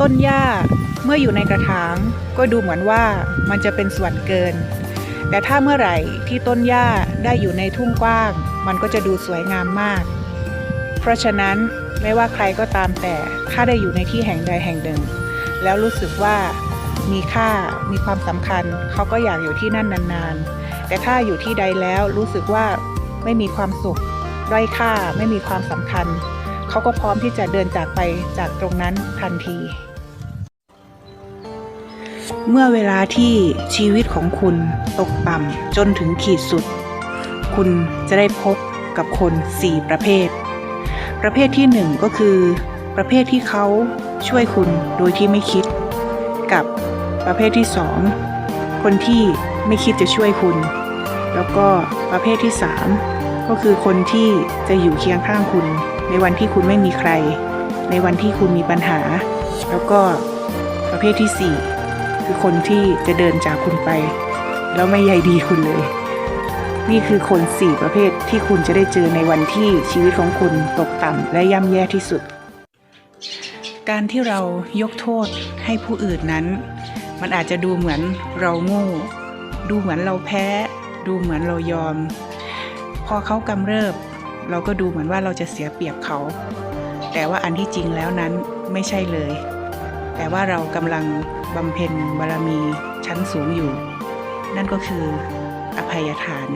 ต้นหญ้าเมื่ออยู่ในกระถาง ก็ดูเหมือนว่ามันจะเป็นส่วนเกิน แต่ถ้าเมื่อไหร่ที่ต้นหญ้าได้อยู่ในทุ่งกว้าง มันก็จะดูสวยงามมาก เพราะฉะนั้นไม่ว่าใครก็ตามแต่ถ้าได้อยู่ในที่แห่งใดแห่งหนึ่ง แล้วรู้สึกว่ามีค่ามีความสำคัญ เขาก็อยากอยู่ที่นั่นนานๆ แต่ถ้าอยู่ที่ใดแล้วรู้สึกว่าไม่มีความสุขด้อยค่าไม่มีความสำคัญ เขาก็พร้อมที่จะเดินจากไปจากตรงนั้นทันที เมื่อเวลาที่ชีวิตของคุณตกต่ำจนถึงขีดสุด คุณจะได้พบกับคน 4 ประเภท ประเภทที่ 1 ก็คือ ประเภทที่เขาช่วยคุณโดยที่ไม่คิด กับประเภทที่ 2 คนที่ไม่คิดจะช่วยคุณ แล้วก็ประเภทที่ 3 ก็คือคนที่จะอยู่เคียงข้างคุณ ในวันที่คุณไม่มีใคร ในวันที่คุณมีปัญหา แล้วก็ประเภทที่ 4 คือคนที่จะเดินจากคุณไป แล้วไม่ใยดีคุณเลย นี่คือคน 4 ประเภทที่คุณจะได้เจอในวันที่ชีวิตของคุณตกต่ำและย่ำแย่ที่สุด การที่เรายกโทษให้ผู้อื่นนั้น มันอาจจะดูเหมือนเราโง่ ดูเหมือนเราแพ้ ดูเหมือนเรายอม พอเขากำเริบ เราก็ดูเหมือนว่าเราจะเสียเปรียบเขา แต่ว่าอันที่จริงแล้วนั้นไม่ใช่เลย แต่ว่าเรากำลังบำเพ็ญบารมีชั้นสูงอยู่ นั่นก็คืออภัยทาน